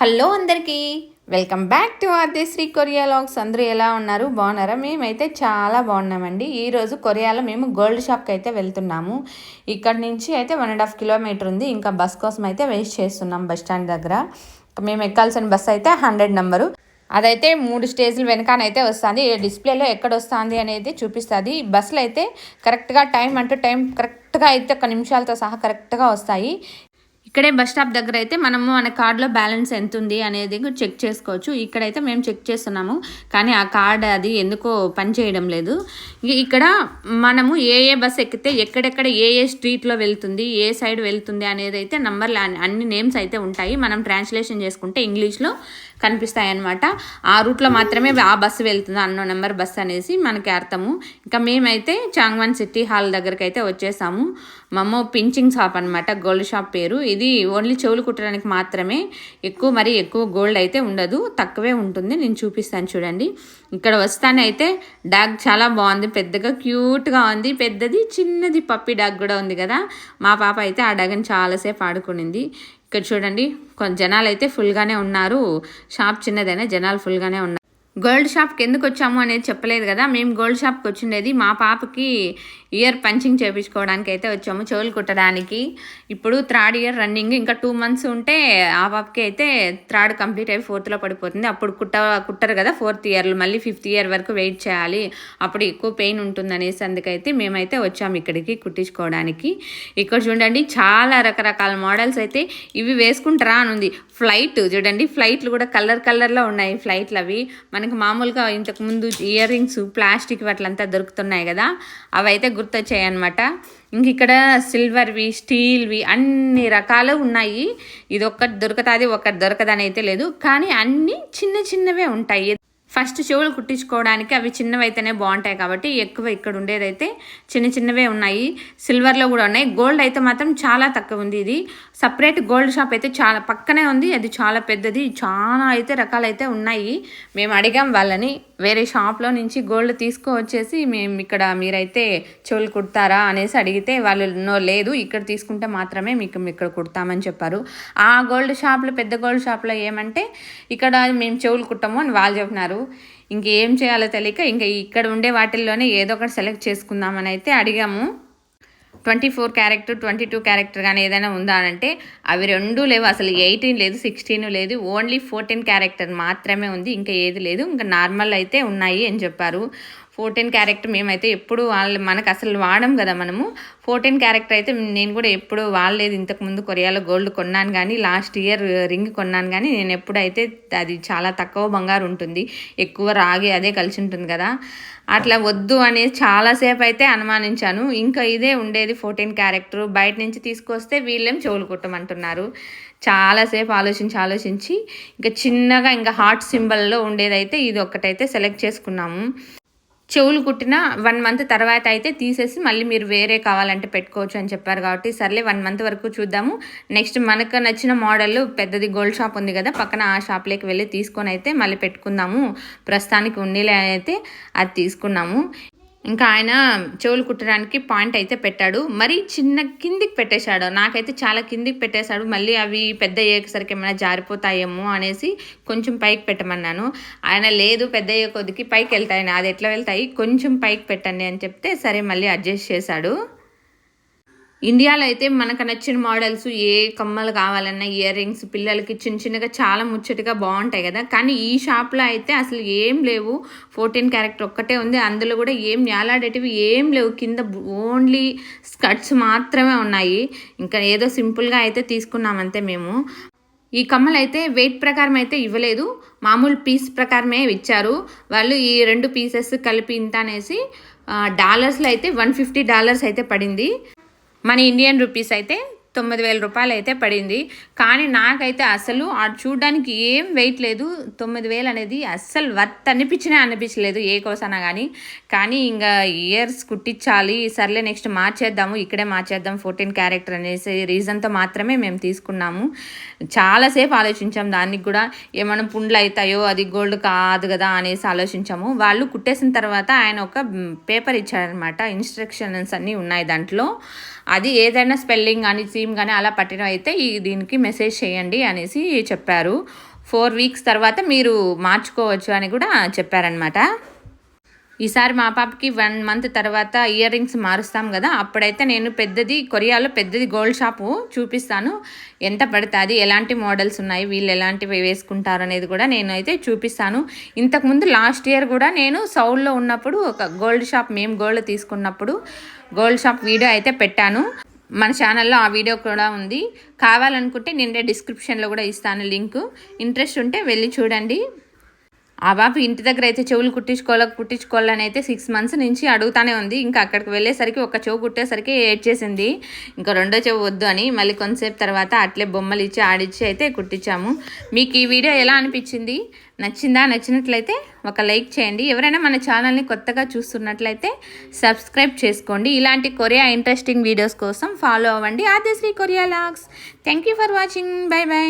Hello అందరికీ. Welcome back to Adishree Korea logs. అందరూ ఎలా ఉన్నారు? బాగున్నారా? మేమైతే చాలా బాగున్నామండి. ఈరోజు కొరియాలో మేము గోల్డ్ షాప్కి అయితే వెళ్తున్నాము. ఇక్కడ నుంచి అయితే వన్ అండ్ హాఫ్ కిలోమీటర్ ఉంది. ఇంకా బస్ కోసం అయితే వెయిట్ చేస్తున్నాం బస్ స్టాండ్ దగ్గర. మేము ఎక్కాల్సిన బస్ అయితే హండ్రెడ్ నెంబరు. అదైతే మూడు స్టేజ్లు వెనకానైతే వస్తుంది. డిస్ప్లేలో ఎక్కడ వస్తుంది అనేది చూపిస్తుంది. బస్సులు అయితే కరెక్ట్గా టైం అంటూ టైం కరెక్ట్గా అయితే ఒక నిమిషాలతో సహా కరెక్ట్గా వస్తాయి. ఇక్కడే బస్ స్టాప్ దగ్గర అయితే మనము మన కార్డులో బ్యాలెన్స్ ఎంత ఉంది అనేది చెక్ చేసుకోవచ్చు. ఇక్కడైతే మేము చెక్ చేస్తున్నాము. కానీ ఆ కార్డ్ అది ఎందుకో పని చేయడం లేదు. ఇక్కడ మనము ఏ ఏ బస్ ఎక్కితే ఎక్కడెక్కడ ఏ ఏ స్ట్రీట్లో వెళ్తుంది ఏ సైడ్ వెళ్తుంది అనేది అయితే నంబర్లు అన్ని- నేమ్స్ అయితే ఉంటాయి. మనం ట్రాన్స్లేషన్ చేసుకుంటే ఇంగ్లీష్లో కనిపిస్తాయి అనమాట ఆ రూట్లో మాత్రమే ఆ బస్సు వెళ్తుంది అన్నో నెంబర్ బస్సు అనేసి మనకి అర్థము. ఇంకా మేమైతే చాంగ్వన్ సిటీ హాల్ దగ్గరికి అయితే వచ్చేసాము. మమ్మో పించింగ్ షాప్ అనమాట గోల్డ్ షాప్ పేరు. ఇది ఓన్లీ చెవులు కుట్టడానికి మాత్రమే. ఎక్కువ మరి ఎక్కువ గోల్డ్ అయితే ఉండదు. తక్కువే ఉంటుంది. నేను చూపిస్తాను చూడండి. ఇక్కడ వస్తానే అయితే డాగ్ చాలా బాగుంది. పెద్దగా క్యూట్గా ఉంది. పెద్దది చిన్నది పప్పి డాగ్ కూడా ఉంది కదా. మా పాప అయితే ఆ డాగ్ని చాలాసేపు ఆడుకునింది. ఇక్కడ చూడండి. కొంత జనాలు అయితే ఫుల్గానే ఉన్నారు. షాప్ చిన్నదైనా జనాలు ఫుల్గానే ఉన్నారు. గోల్డ్ షాప్కి ఎందుకు వచ్చాము అనేది చెప్పలేదు కదా. మేము గోల్డ్ షాప్కి వచ్చిండేది మా పాపకి ఇయర్ పంచింగ్ చేయించుకోవడానికి అయితే వచ్చాము చెవులు కుట్టడానికి. ఇప్పుడు థర్డ్ ఇయర్ రన్నింగ్ ఇంకా టూ మంత్స్ ఉంటే ఆ పాపకి అయితే థర్డ్ కంప్లీట్ అయ్యి ఫోర్త్లో పడిపోతుంది. అప్పుడు కుట్ట కుట్టరు కదా ఫోర్త్ ఇయర్లో మళ్ళీ ఫిఫ్త్ ఇయర్ వరకు వెయిట్ చేయాలి. అప్పుడు ఎక్కువ పెయిన్ ఉంటుంది అనేసి అందుకైతే మేమైతే వచ్చాము ఇక్కడికి కుట్టించుకోవడానికి. ఇక్కడ చూడండి చాలా రకరకాల మోడల్స్ అయితే ఇవి వేసుకుంటారా అని ఉంది. ఫ్లైట్ చూడండి ఫ్లైట్లు కూడా కలర్ కలర్లో ఉన్నాయి. ఫ్లైట్లు అవి మనకి మామూలుగా ఇంతకు ముందు ఇయర్ రింగ్స్ ప్లాస్టిక్ అట్లంతా దొరుకుతున్నాయి కదా అవి అయితే గుర్తొచ్చాయి అనమాట ఇంక ఇక్కడ సిల్వర్వి స్టీల్వి అన్ని రకాలు ఉన్నాయి. ఇది ఒక్కటి దొరుకుతుంది ఒకటి దొరకదని అయితే లేదు. కానీ అన్నీ చిన్న చిన్నవే ఉంటాయి. ఫస్ట్ చెవులు కుట్టించుకోవడానికి అవి చిన్నవి అయితేనే బాగుంటాయి కాబట్టి ఎక్కువ ఇక్కడ ఉండేదైతే చిన్న చిన్నవే ఉన్నాయి. సిల్వర్లో కూడా ఉన్నాయి. గోల్డ్ అయితే మాత్రం చాలా తక్కువ ఉంది ఇది. సపరేట్ గోల్డ్ షాప్ అయితే చాలా పక్కనే ఉంది. అది చాలా పెద్దది. చాలా అయితే రకాలైతే ఉన్నాయి. మేము అడిగాం వాళ్ళని వేరే షాప్లో నుంచి గోల్డ్ తీసుకువచ్చేసి మేము ఇక్కడ మీరైతే చెవులు కుడతారా అనేసి అడిగితే వాళ్ళు నో లేదు. ఇక్కడ తీసుకుంటే మాత్రమే మీకు ఇక్కడ కుడతామని చెప్పారు. ఆ గోల్డ్ షాప్లో పెద్ద గోల్డ్ షాప్లో ఏమంటే ఇక్కడ మేము చెవులు కుట్టము అని వాళ్ళు చెప్పినారు. ఇంకేం చేయాలో తెలియక ఇంకా ఇక్కడ ఉండే వాటిల్లోనే ఏదో ఒకటి సెలెక్ట్ చేసుకుందామని అయితే అడిగాము. Twenty four character twenty two character కానీ ఏదైనా ఉందా అని అంటే అవి రెండు లేవు. అసలు ఎయిటీన్ లేదు సిక్స్టీన్ లేదు. ఓన్లీ ఫోర్టీన్ క్యారెక్టర్ మాత్రమే ఉంది. ఇంకా ఏది లేదు. ఇంకా నార్మల్ అయితే ఉన్నాయి అని చెప్పారు. ఫోర్టీన్ క్యారెక్టర్ మేమైతే ఎప్పుడు వాళ్ళు మనకు అసలు వాడం కదా మనము. ఫోర్టీన్ క్యారెక్టర్ అయితే నేను కూడా ఎప్పుడు వాడలేదు. ఇంతకుముందు కొరియాలో గోల్డ్ కొన్నాను కానీ లాస్ట్ ఇయర్ రింగ్ కొన్నాను కానీ నేను ఎప్పుడైతే అది చాలా తక్కువ బంగారు ఉంటుంది ఎక్కువ రాగి అదే కలిసి ఉంటుంది కదా. అట్లా వద్దు అనేది చాలాసేపు అయితే అనుమానించాను. ఇంకా ఇదే ఉండేది ఫోర్టీన్ క్యారెక్టర్. బయట నుంచి తీసుకొస్తే వీళ్ళేం చెవులు కుట్టమంటున్నారు. చాలాసేపు ఆలోచించి ఆలోచించి ఇంకా చిన్నగా ఇంకా హార్ట్ సింబల్లో ఉండేదైతే ఇది ఒక్కటైతే సెలెక్ట్ చేసుకున్నాము. చెవులు కుట్టిన వన్ మంత్ తర్వాత అయితే తీసేసి మళ్ళీ మీరు వేరే కావాలంటే పెట్టుకోవచ్చు అని చెప్పారు కాబట్టి సర్లే వన్ మంత్ వరకు చూద్దాము. నెక్స్ట్ మనకు నచ్చిన మోడల్ పెద్దది గోల్డ్ షాప్ ఉంది కదా పక్కన ఆ షాప్లోకి వెళ్ళి తీసుకొని అయితే మళ్ళీ పెట్టుకుందాము. ప్రస్తుతానికి ఉన్నీలే అయితే అది తీసుకున్నాము. ఇంకా ఆయన చెవులు కుట్టడానికి పాయింట్ అయితే పెట్టాడు. మరి చిన్న కిందికి పెట్టేశాడు. నాకైతే చాలా కిందికి పెట్టేశాడు. మళ్ళీ అవి పెద్ద అయ్యేసరికి ఏమైనా జారిపోతాయేమో అనేసి కొంచెం పైకి పెట్టమన్నాను. ఆయన లేదు పెద్ద అయ్యే కొద్దికి పైకి వెళ్తాయని. అది ఎట్లా వెళ్తాయి? కొంచెం పైకి పెట్టండి అని చెప్తే సరే మళ్ళీ అడ్జస్ట్ చేశాడు. ఇండియాలో అయితే మనకు నచ్చిన మోడల్స్ ఏ కమ్మలు కావాలన్నా ఇయర్ రింగ్స్ పిల్లలకి చిన్న చిన్నగా చాలా ముచ్చటగా బాగుంటాయి కదా. కానీ ఈ షాప్లో అయితే అసలు ఏం లేవు. ఫోర్టీన్ క్యారెక్టర్ ఒక్కటే ఉంది. అందులో కూడా ఏం నేలాడేటివి ఏం లేవు. కింద ఓన్లీ స్కర్ట్స్ మాత్రమే ఉన్నాయి. ఇంకా ఏదో సింపుల్గా అయితే తీసుకున్నామంతే మేము. ఈ కమ్మలు అయితే వెయిట్ ప్రకారం అయితే ఇవ్వలేదు. మామూలు పీస్ ప్రకారమే ఇచ్చారు. వాళ్ళు ఈ రెండు పీసెస్ కలిపి ఇంత అనేసి డాలర్స్లో అయితే వన్ ఫిఫ్టీ డాలర్స్ అయితే పడింది. మన ఇండియన్ రూపీస్ అయితే తొమ్మిది వేల రూపాయలు అయితే పడింది. కానీ నాకైతే అసలు ఆ చూడడానికి ఏం వెయిట్ లేదు. తొమ్మిది వేలు అనేది అస్సలు వర్త్ అనిపించినా అనిపించలేదు. ఏ కోసనా కానీ కానీ ఇంకా ఇయర్స్ కుట్టించాలి. సర్లే నెక్స్ట్ మార్చేద్దాము. ఇక్కడే మార్చేద్దాం. ఫోర్టీన్ క్యారెక్టర్ అనేసి రీజన్తో మాత్రమే మేము తీసుకున్నాము. చాలాసేపు ఆలోచించాం దానికి కూడా. ఏమైనా పుండ్లు అవుతాయో అది గోల్డ్ కాదు కదా అనేసి ఆలోచించాము. వాళ్ళు కుట్టేసిన తర్వాత ఆయన ఒక పేపర్ ఇచ్చారనమాట ఇన్స్ట్రక్షన్స్ అన్నీ ఉన్నాయి దాంట్లో. అది ఏదైనా స్పెల్లింగ్ కానీ సీమ్ కానీ అలా పట్టిన అయితే ఈ దీనికి మెసేజ్ చేయండి అనేసి చెప్పారు. ఫోర్ వీక్స్ తర్వాత మీరు మార్చుకోవచ్చు అని కూడా చెప్పారనమాట ఈసారి మా పాపకి వన్ మంత్ తర్వాత ఇయర్ రింగ్స్ మారుస్తాం కదా అప్పుడైతే నేను పెద్దది కొరియాలో పెద్దది గోల్డ్ షాపు చూపిస్తాను. ఎంత పడుతుంది ఎలాంటి మోడల్స్ ఉన్నాయి వీళ్ళు ఎలాంటివి వేసుకుంటారు అనేది కూడా నేను అయితే చూపిస్తాను ఇంతకుముందు లాస్ట్ ఇయర్ కూడా నేను సౌల్లో ఉన్నప్పుడు ఒక గోల్డ్ షాప్ మేము గోల్డ్ తీసుకున్నప్పుడు గోల్డ్ షాప్ వీడియో అయితే పెట్టాను. మన ఛానల్లో ఆ వీడియో కూడా ఉంది. కావాలనుకుంటే నేను డిస్క్రిప్షన్లో కూడా ఇస్తాను లింకు. ఇంట్రెస్ట్ ఉంటే వెళ్ళి చూడండి. ఆ బాబు ఇంటి దగ్గర అయితే చెవులు కుట్టించుకోవాలి కుట్టించుకోవాలని అయితే సిక్స్ మంత్స్ నుంచి అడుగుతానే ఉంది. ఇంకా అక్కడికి వెళ్ళేసరికి ఒక చెవు కుట్టేసరికి ఏడ్చేసింది ఇంకా రెండో చెవు వద్దు అని మళ్ళీ కొంతసేపు తర్వాత అట్లే బొమ్మలు ఇచ్చి ఆడిచ్చి అయితే కుట్టించాము. మీకు ఈ వీడియో ఎలా అనిపించింది? నచ్చిందా? నచ్చినట్లయితే ఒక లైక్ చేయండి. ఎవరైనా మన ఛానల్ని కొత్తగా చూస్తున్నట్లయితే సబ్స్క్రైబ్ చేసుకోండి. ఇలాంటి కొరియా ఇంట్రెస్టింగ్ వీడియోస్ కోసం ఫాలో అవ్వండి. Adishree Korea logs. Thank you for watching bye bye